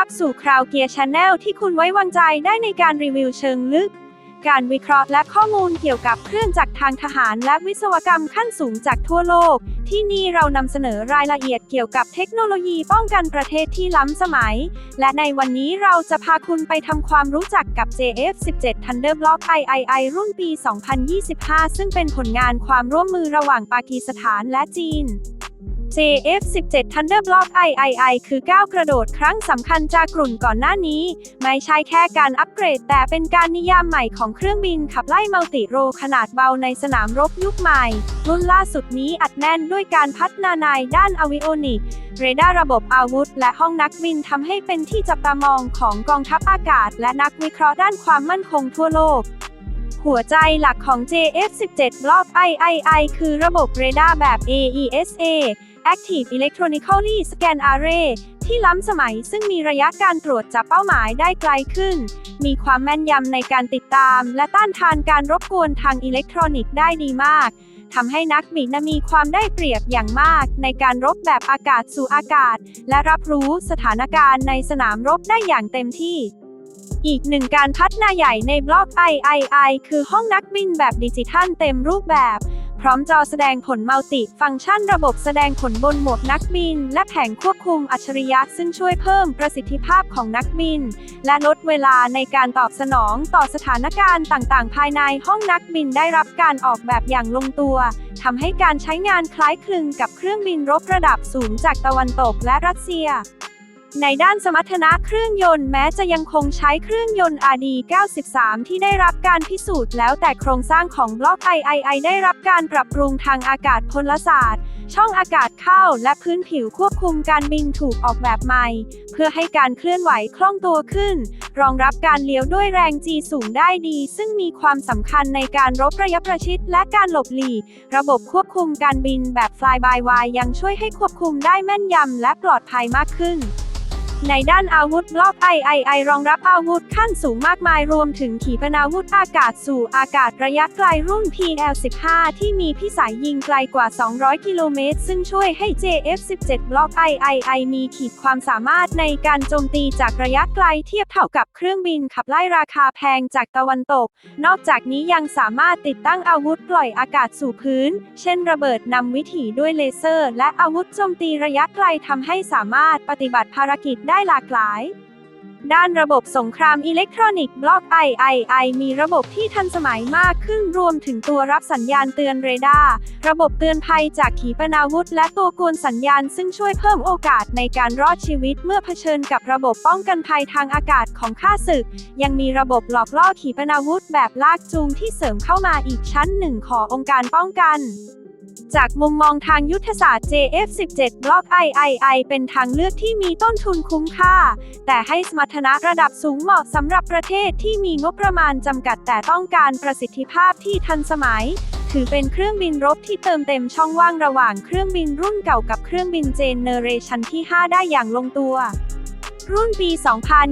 รับสู่คราวเกียร์ชาแนลที่คุณไว้วางใจได้ในการรีวิวเชิงลึก การวิเคราะห์และข้อมูลเกี่ยวกับเครื่องจักรทางทหารและวิศวกรรมขั้นสูงจากทั่วโลก ที่นี่เรานำเสนอรายละเอียดเกี่ยวกับเทคโนโลยีป้องกันประเทศที่ล้ำสมัย และในวันนี้เราจะพาคุณไปทำความรู้จักกับ JF17 Thunderblock III รุ่นปี 2025 ซึ่งเป็นผลงานความร่วมมือระหว่างปากีสถานและจีน JF17 Thunderblock III คือก้าวกระโดดครั้งสำคัญจากกลุ่นก่อนหน้านี้ ไม่ใช่แค่การอัปเกรด แต่เป็นการนิยามใหม่ของเครื่องบินขับไล่มัลติโรขนาดเบาในสนามรบยุคใหม่ รุ่นล่าสุดนี้อัดแน่นด้วยการพัฒนาในด้านอวิโอนิกเรดาร์ระบบอาวุธ และห้องนักบินทำให้เป็นที่จับตามองของกองทัพอากาศ และนักวิเคราะห์ด้านความมั่นคงทั่วโลกหัวใจหลักของ JF17 Block III คือระบบเรดาร์แบบ AESA Active Electronically Scan Array ที่ล้ำสมัยซึ่งมีระยะการตรวจจับเป้าหมายได้ไกลขึ้น มีความแม่นยำในการติดตาม และต้านทานการรบกวนทางอิเล็กทรอนิกส์ได้ดีมากทำให้นักบินมีความได้เปรียบอย่างมาก ในการรบแบบอากาศสู่อากาศ และรับรู้สถานการณ์ในสนามรบได้อย่างเต็มที่ อีกหนึ่งการพัฒนาใหญ่ในบล็อก III คือห้องนักบินแบบดิจิทัลเต็มรูปแบบ พร้อมจอแสดงผลมัลติ ฟังก์ชันระบบแสดงผลบนหมดนักบิน และแผงควบคุมอัจฉริยะซึ่งช่วยเพิ่มประสิทธิภาพของนักบิน และลดเวลาในการตอบสนองต่อสถานการณ์ต่างๆ ภายในห้องนักบินได้รับการออกแบบอย่างลงตัวทำให้การใช้งานคล้ายคลึงกับเครื่องบินรบระดับสูงจากตะวันตกและรัสเซีย ในด้านสมรรถนะเครื่องยนต์แม้จะยังคงใช้เครื่องยนต์ RD93 ที่ได้รับการพิสูจน์แล้วแต่โครงสร้างของบล็อก III ได้รับการปรับปรุงทางอากาศพลศาสตร์ ช่องอากาศเข้าและพื้นผิวควบคุมการบินถูกออกแบบใหม่ เพื่อให้การเคลื่อนไหวคล่องตัวขึ้น รองรับการเลี้ยวด้วยแรง G สูงได้ดี ซึ่งมีความสำคัญในการรบระยะประชิดและการหลบหลีกระบบควบคุมการบินแบบ Fly by Wire ยังช่วยให้ควบคุมได้แม่นยำและปลอดภัยมากขึ้น ในด้านอาวุธบล็อก II รองรับอาวุธขั้นสูงมากมายรวมถึงขีปนาวุธอากาศสู่อากาศระยะไกลรุ่น PL-15 ที่มีพิสัยยิงไกลกว่า 200 กิโลเมตร ซึ่งช่วยให้ JF-17 บล็อก II มีขีดความสามารถในการโจมตีจากระยะไกลเทียบเท่ากับเครื่องบินขับไล่ราคาแพงจากตะวันตก นอกจากนี้ยังสามารถติดตั้งอาวุธปล่อยอากาศสู่พื้น เช่นระเบิดนำวิถีด้วยเลเซอร์ และอาวุธโจมตีระยะไกลทำให้สามารถปฏิบัติภารกิจได้หลากหลาย ด้านระบบสงครามอิเล็กทรอนิกส์บล็อก III มีระบบที่ทันสมัยมากขึ้นรวมถึงตัวรับสัญญาณเตือนเรดาร์ ระบบเตือนภัยจากขีปนาวุธ และตัวกวนสัญญาณซึ่งช่วยเพิ่มโอกาสในการรอดชีวิตเมื่อเผชิญกับระบบป้องกันภัยทางอากาศของข้าศึก ยังมีระบบหลอกล่อขีปนาวุธแบบลากจูงที่เสริมเข้ามาอีกชั้นหนึ่งขององค์การป้องกัน จากมุมมองทางยุทธศาสตร์ JF17 บล็อก III เป็นทางเลือกที่มีต้นทุนคุ้มค่า แต่ให้สมรรถนะระดับสูงเหมาะสำหรับประเทศที่มีงบประมาณจำกัดแต่ต้องการประสิทธิภาพที่ทันสมัย ถือเป็นเครื่องบินรบที่เติมเต็มช่องว่างระหว่างเครื่องบินรุ่นเก่ากับเครื่องบินเจเนเรชันที่ 5 ได้อย่างลงตัวรุ่นปี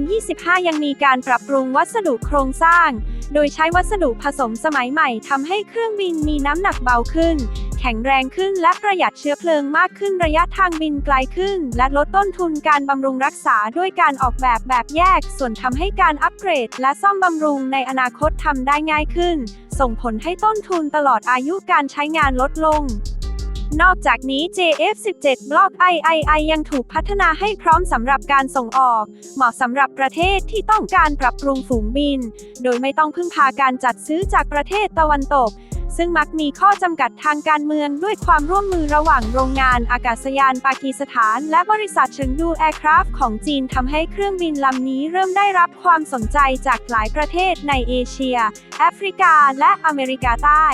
2025 ยังมีการปรับปรุงวัสดุโครงสร้าง โดยใช้วัสดุผสมสมัยใหม่ทำให้เครื่องบินมีน้ำหนักเบาขึ้น แข็งแรงขึ้นและประหยัดเชื้อเพลิงมากขึ้นระยะทางบินไกลขึ้น และลดต้นทุนการบำรุงรักษาด้วยการออกแบบแบบแยก ส่วนทำให้การอัปเกรด และซ่อมบำรุงในอนาคตทำได้ง่ายขึ้น ส่งผลให้ต้นทุนตลอดอายุการใช้งานลดลงนอกจากนี้ JF17 บล็อก III ยังถูกพัฒนาให้พร้อมสำหรับการส่งออก เหมาะสำหรับประเทศที่ต้องการปรับปรุงฝูงบิน โดยไม่ต้องพึ่งพาการจัดซื้อจากประเทศตะวันตก ซึ่งมักมีข้อจำกัดทางการเมืองด้วยความร่วมมือระหว่างโรงงานอากาศยานปากีสถาน และบริษัทเฉิงดูแอร์คราฟของจีนทำให้เครื่องบินลำนี้เริ่มได้รับความสนใจจากหลายประเทศในเอเชีย แอฟริกา และอเมริกาใต้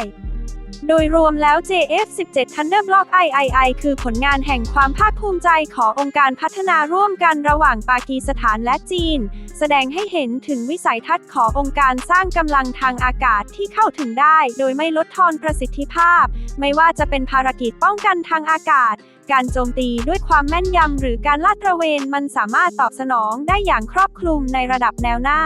โดยรวมแล้ว JF17 Thunderblock III คือผลงานแห่งความภาคภูมิใจขององค์การพัฒนาร่วมกันระหว่างปากีสถานและจีน แสดงให้เห็นถึงวิสัยทัศน์ขององค์การสร้างกำลังทางอากาศที่เข้าถึงได้ โดยไม่ลดทอนประสิทธิภาพ ไม่ว่าจะเป็นภารกิจป้องกันทางอากาศ การโจมตีด้วยความแม่นยำหรือการลาดตระเวนมันสามารถตอบสนองได้อย่างครอบคลุมในระดับแนวหน้า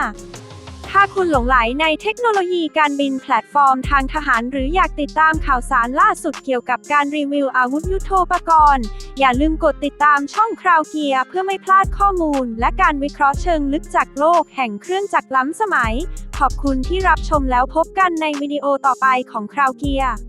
ถ้าคุณหลงไหลในเทคโนโลยีการบินแพลตฟอร์มทางทหาร หรืออยากติดตามข่าวสารล่าสุดเกี่ยวกับการรีวิวอาวุธยุโทโธปกรณ์ อย่าลืมกดติดตามช่องคราวเกียร์เพื่อไม่พลาดข้อมูล และการวิเคราะห์เชิงลึกจากโลกแห่งเครื่องจักรล้ำสมัย ขอบคุณที่รับชมแล้วพบกันในวิดีโอต่อไปของคราวเกียร์